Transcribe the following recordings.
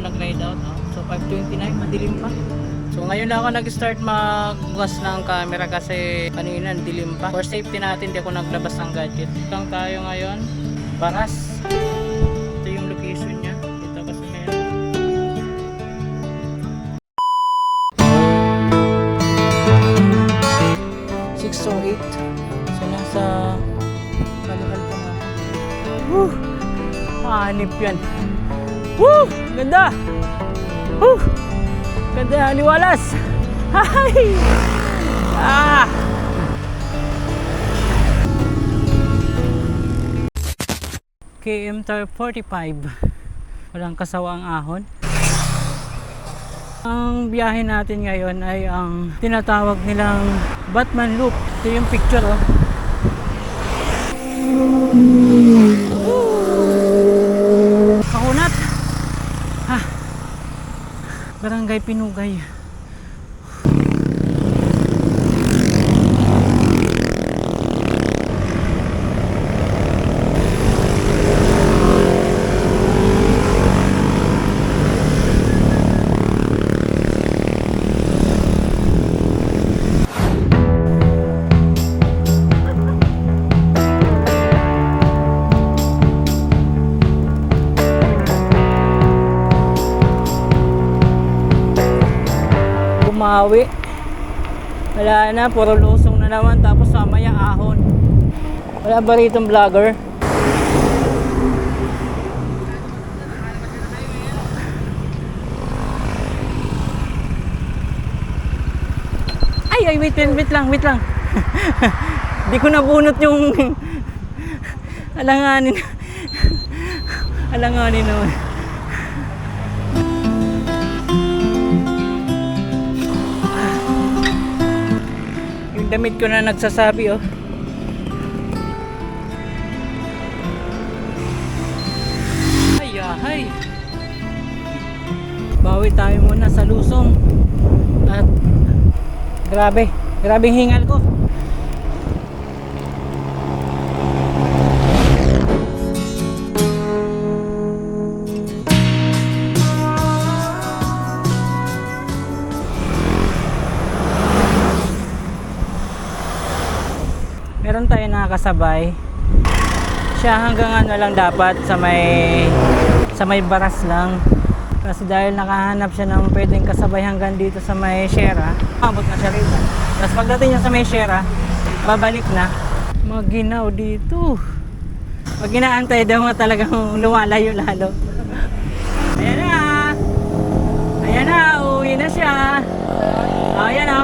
nag-ride out. No? So 5.29, madilim pa. So ngayon lang ako nag-start magbukas ng camera kasi kanina dilim pa. For safety natin, di ako naglabas ng gadget. Lang tayo ngayon, Baras. Ito yung location niya. Dito kasi meron. Six or eight. So nasa kalahal pa na. Woo! Hanip yan. Woo! Ganda! Woo! Ganda, liwalas! Hay! Ah! KM Tar 45 walang kasawa ang ahon ang biyahe natin ngayon ay ang tinatawag nilang Batman Loop ito yung picture oh Kakunat ha Barangay Pinugay bumawi wala na puro lusong na naman tapos mamaya ahon. Wala ba rito vlogger? Ay ay wait wait, wait lang wait lang. Di ko nabunot yung alanganin. Alanganin naman damit ko na nagsasabi oh. Ay, ahay. Bawi tayo muna sa lusong. At grabe, grabe hingal ko. Nakakasabay. Siya hanggang ano lang dapat sa may sa may baras lang. Kasi dahil nakahanap siya ng pwedeng kasabay hanggang dito sa may Shera abot na siya rito. Tapos pagdating niya sa may Shera babalik na. Maginaw dito. Pag inaantay daw nga talagang lumalayo lalo. Ayan na. Ayan na uwi na siya. Oh, ayan o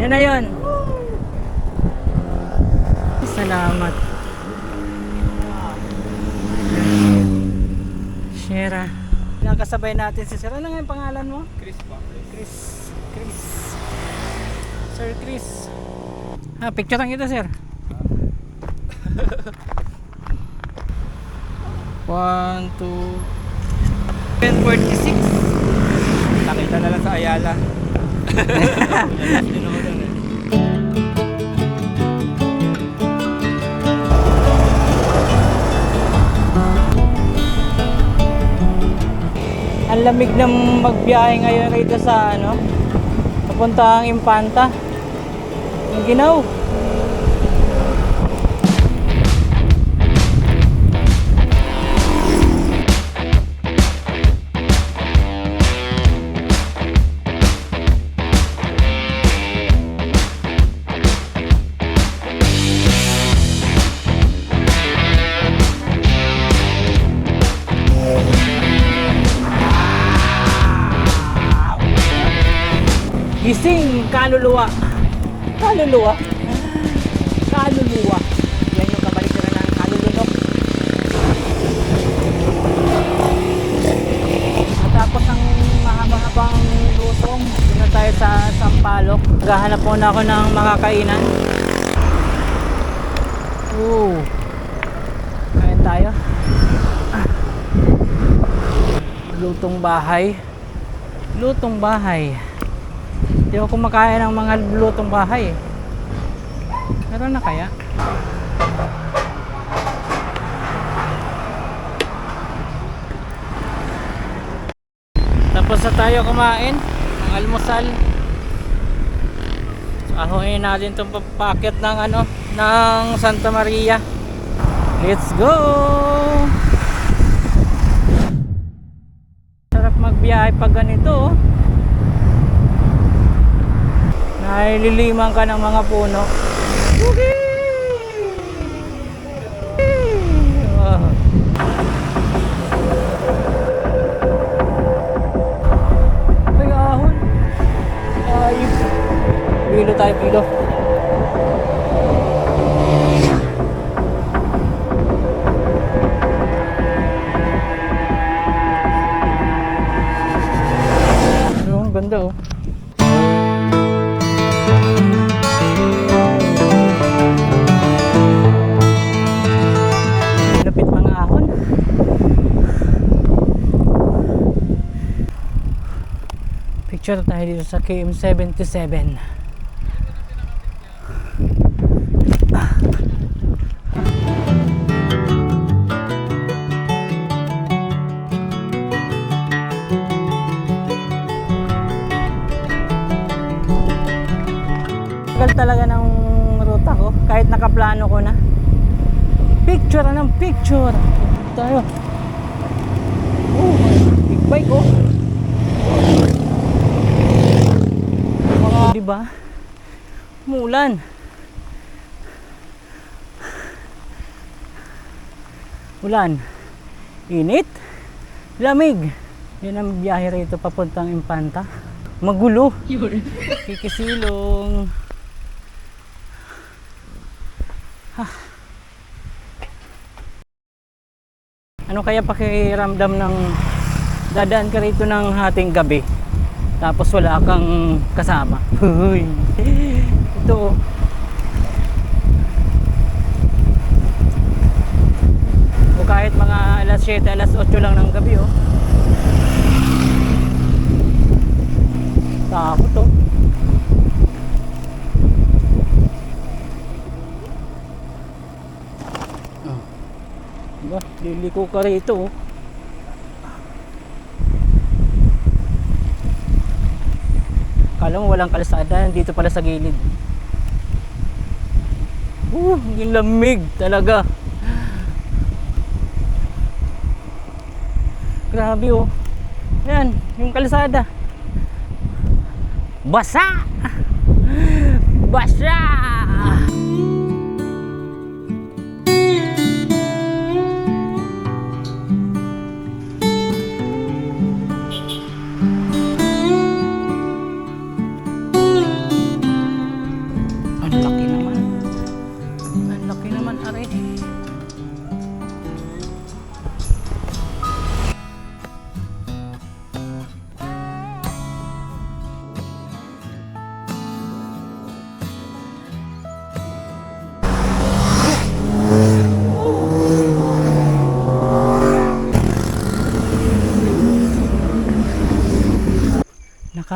yan na yun Salamat. Shera. Nakasabay natin si Sir. Ano nga yung pangalan mo? Chris pa. Chris. Chris. Sir Chris. Ah, picture lang kita, sir. One, two, 1046. Nakita na lang sa Ayala. Ang lamig ng magbiyahe ngayon rito sa ano, papuntang Impanta. Ang ginaw. Kaluluwa. Kaluluwa. Kaluluwa. Yan yung kabaliktaran ng kalulunok. Matapos ang mahaba-habang lusong, dito na tayo sa Sampaloc. Gahanap muna ako ng makakainan. Oo. Kain tayo. Lutong bahay. Lutong bahay. Hindi ako kumakain ng mga lutong bahay eh. Meron na kaya? Tapos na tayo kumain ng almusal. So, ahoyin natin itong papakyat ng ano, ng Santa Maria. Let's go! Sarap magbiyahe pag ganito oh. Naililiman ka ng mga puno. Ay. Ay, pilo tayo, pilo. Picture tayo dito sa KM77. Tagal talaga ng ruta ko kahit nakaplano ko na. Picture ng picture. Tayo. Oh, big bike oh. Mga, di ba? Mulan. Ulan. Init. Lamig. Yan ang biyahe rito papuntang Impanta. Magulo. Kikisilong. Ano kaya pakiramdam ng dadaan ka rito ng hating gabi tapos wala kang kasama. Huy. Ito. O kahit mga alas 7, alas 8 lang ng gabi oh. Takot oh. Diba? Liliko ka rito oh. Kala mo walang kalsada, dito pala sa gilid. Uh, yung lamig talaga. Grabe oh. Ayan, yung kalsada. Basa! Basa!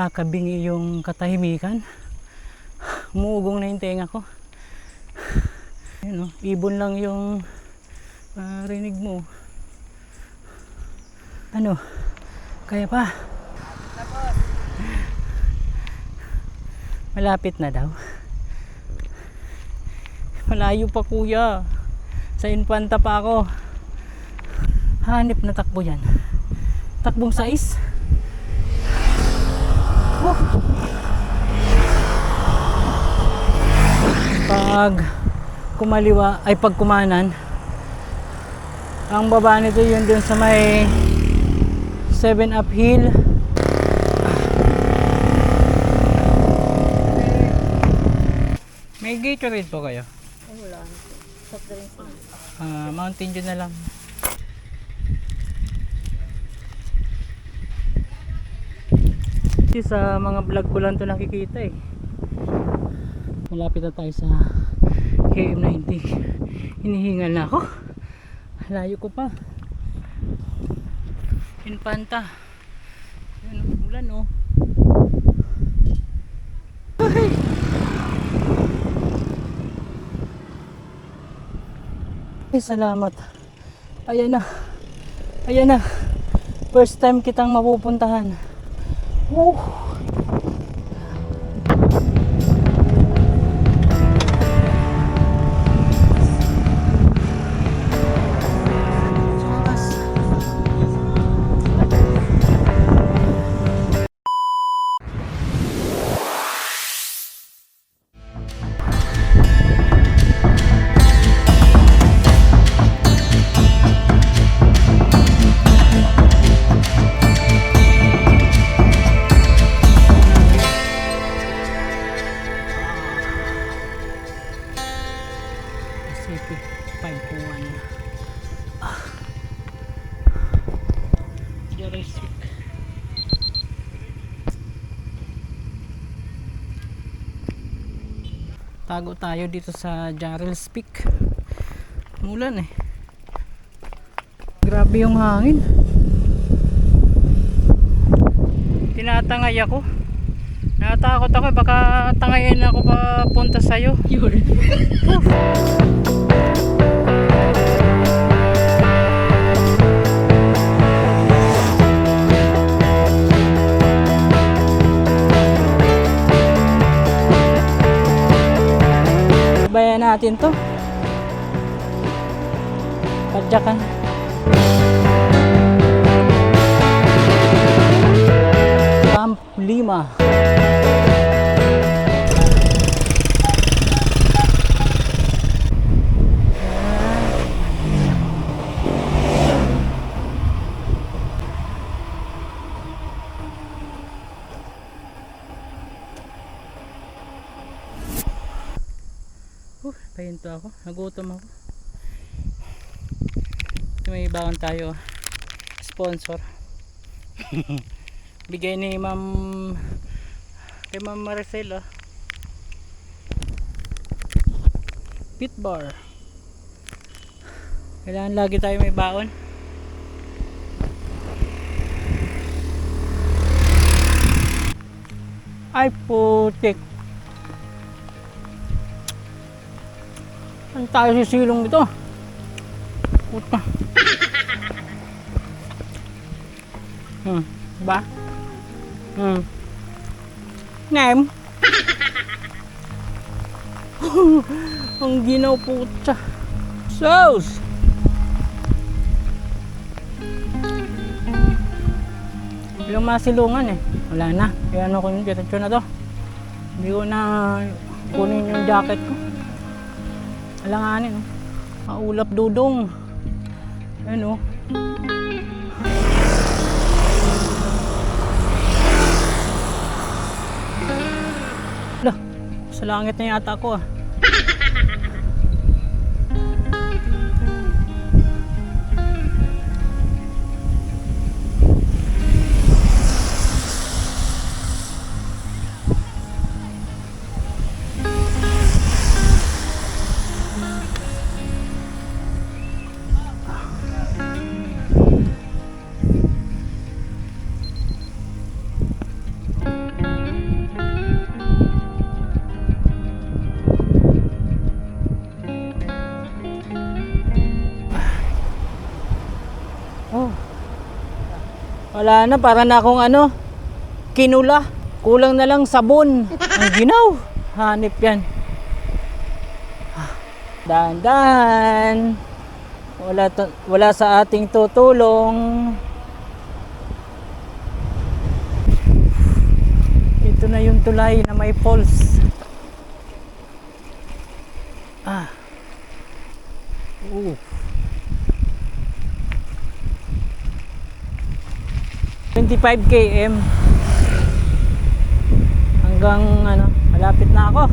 Nakakabingi yung katahimikan. Umuugong na yung tenga ko. Yun, oh, ibon lang yung rinig mo. Ano? Kaya pa? Malapit na daw. Malayo pa kuya. Sa Infanta pa ako. Hanip na takbo yan. Takbong sais. Pag kumaliwa ay pag kumanan ang baba nito yun dun sa may 7 up hill may Gatorade po kayo? Wala. Ah, Mountain Dew na lang Kasi sa mga vlog ko lang to nakikita eh. Malapit na tayo sa KM90 hinihingal na ako. Layo ko pa. Infanta Ayan, ulan oh. Ay! Ay, salamat. Ayan na. Ayan na. First time kitang mapupuntahan Woo! Tago tayo dito sa Jarrell's Peak. Mulan eh. Grabe yung hangin. Tinatangay ako. Natakot ako baka tangayin ako papunta sa'yo. Yun. Bayan natin to. Padyakan. Camp Lima. Uh, pahinto ako. Nagutom ako. Ito may baon tayo. Sponsor. Bigay ni Ma'am kay Ma'am Maricel ah. Pit bar. Kailangan lagi tayo may baon. Ay putik. Saan tayo sisilong ito? Puta. Hmm, ba? Hmm. Nem. Ang ginaw puta. Sauce. Yung masilungan eh. Wala na. Kaya ano ko yung diretso na to. Hindi ko na kunin yung jacket ko. Alanganin. Oh. Maulap dudong. Ano? Lah, sa langit na yata ako ah. Wala na, para na akong ano, kinula. Kulang na lang sabon. Ang ginaw. Hanip yan. Dahan-dahan. Wala, to, wala sa ating tutulong. Ito na yung tulay na may falls. Ah. Ooh. 25 km hanggang ano malapit na ako.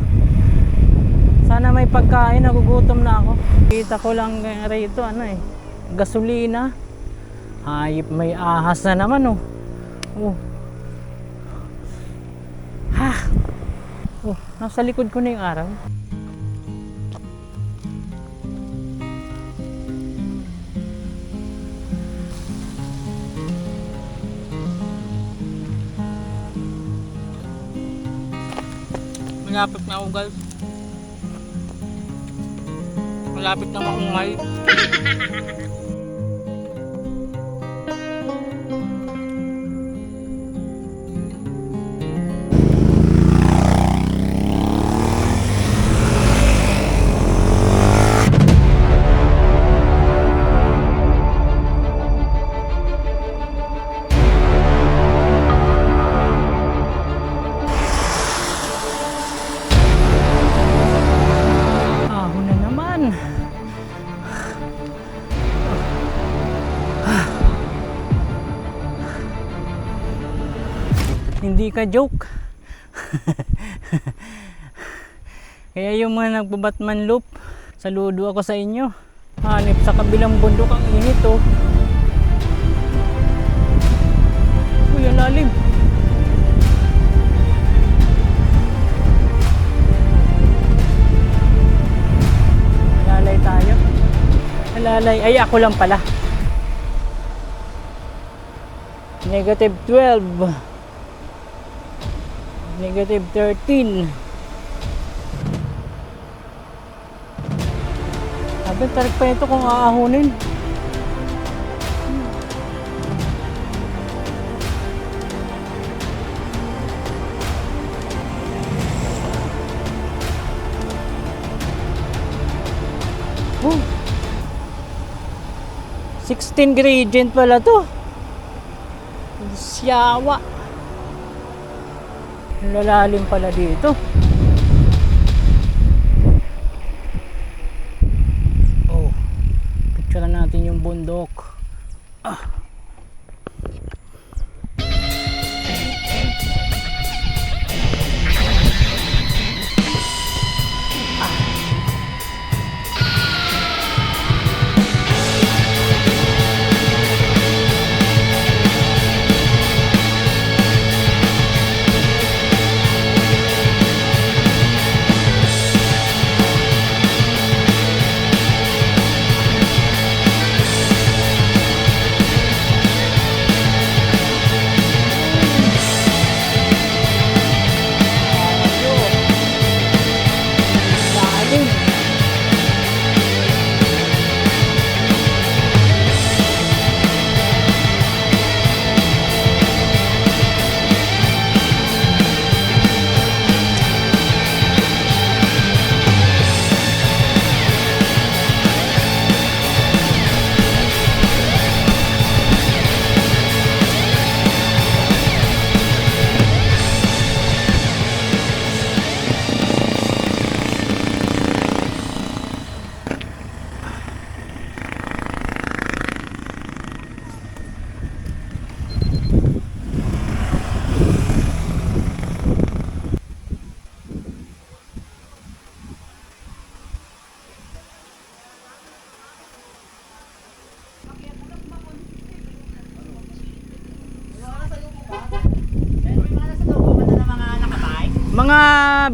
Sana may pagkain nagugutom na ako. Kita ko lang rito ano eh gasolina. Hayop may ahas na naman oh. Oh. Ha! Oh nasa likod ko na yung araw Malapit na ako guys. Malapit na makungay. Hindi ka joke. Kaya yung mga nagbabatman loop, saludo ako sa inyo. Hanip sa kabilang bundok ang init oh. Uy, ang lalim. Nalalay tayo. Nalalay. Ay, ako lang pala. Negative 12. Negative 13. Sabi, tarik pa ito kung aahunin. Oh. 16 gradient pala to. Siyawa. Lalalim pala dito. Oh. Picture natin yung bundok.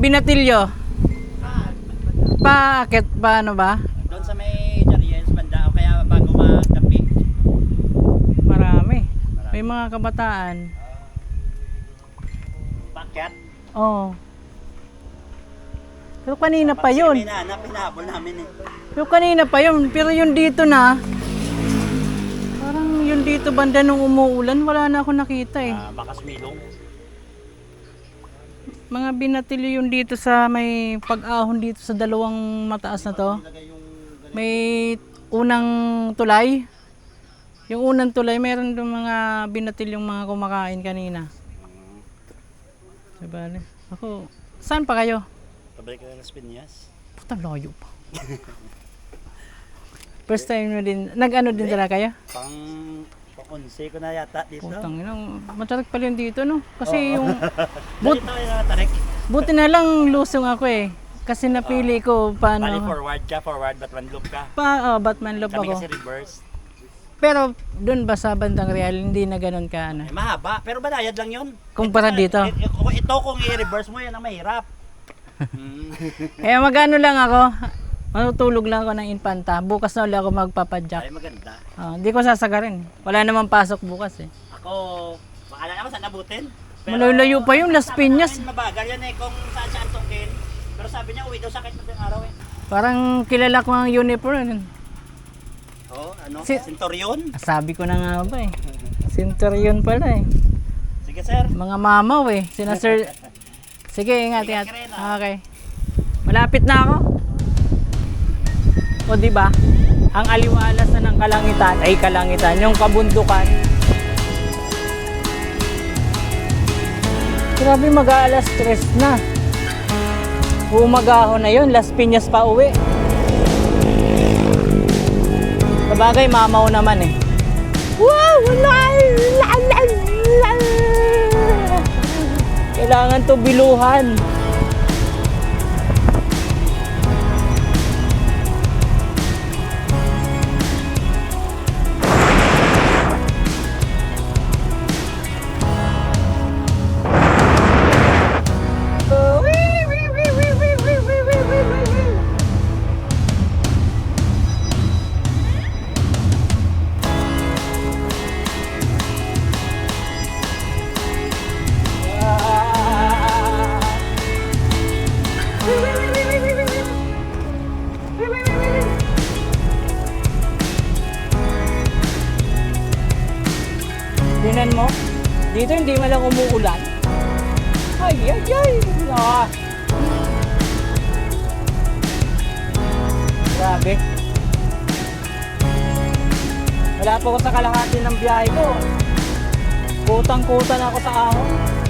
Binatilyo. Paakit pa ano ba? Doon sa may Jariels, banda o kaya bago magdapi. Marami. May mga kabataan. Paket. Oo. Pero kanina pa yun. May nahanap, hinahabol namin eh. Pero kanina pa yun. Pero yung dito na, parang yung dito banda nung umuulan, wala na ako nakita eh. Ah, bakas milong. Mga binatilyo yung dito sa may pag-ahon dito sa dalawang mataas na to. May unang tulay. Yung unang tulay, meron doon mga binatilyong mga kumakain kanina. Diba? Ako, saan pa kayo? Pabalik ka na Las Piñas. Puta, layo pa. First time na din, nag-ano din talaga kayo? Pang 11 ko na yata dito. Putang ina, matarik pala yung dito, no? Kasi yung, But, dito kayo tarik. buti na lang lusong ako eh. Kasi napili ko paano, Bali forward ka, forward, but one loop ka. pa, oh, Batman loop Kami ako. kasi reverse. Pero doon ba sa bandang real, hindi na ganun ka ano? Eh, mahaba, pero banayad lang yun. Kumpara dito. Eh, eh, kung ito kung i-reverse mo, yan ang mahirap. Hmm. Kaya magano lang ako, matutulog lang ako ng infanta. Bukas na ulit ako Ay, magpapadyak. maganda. Ah, Hindi ko sasagarin. Wala namang pasok bukas eh. Ako, makala ako saan nabutin. Malalayo pa yung Las sabi Piñas. namin, Mabagal yan eh kung saan siya antukin. Pero sabi niya, uwi daw sakit na ng araw eh. Parang kilala ko ang uniform. Oo, ano? Si- Centurion? Sabi ko na nga ba eh. Centurion pala eh. Sige sir. Mga mamaw eh. Sina sir... Sige, ingat, Ingat. Okay. Malapit na ako. O di ba? Ang aliwalas na ng kalangitan ay kalangitan, yung kabundukan. Grabe mag-aalas stress na. Umagaho na yun, Las Piñas pa uwi. Sabagay, mamaw naman eh. Wow! La, la, la, la. Kailangan to biluhan. Grabe. Wala pa ako sa kalahati ng biyahe ko. Kutang-kutan ako sa ahon.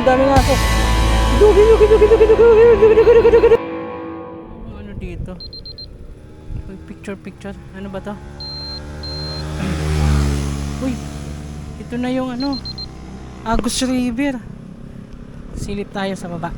Ang dami nga ako. Dugi, dugi, dugi, dugi, dugi, dugi, dugi, dugi, dugi, dugi, dugi. Ano dito? Uy, picture, picture. Ano ba to? Uy, ito na yung ano, Agus River. Silip tayo sa baba.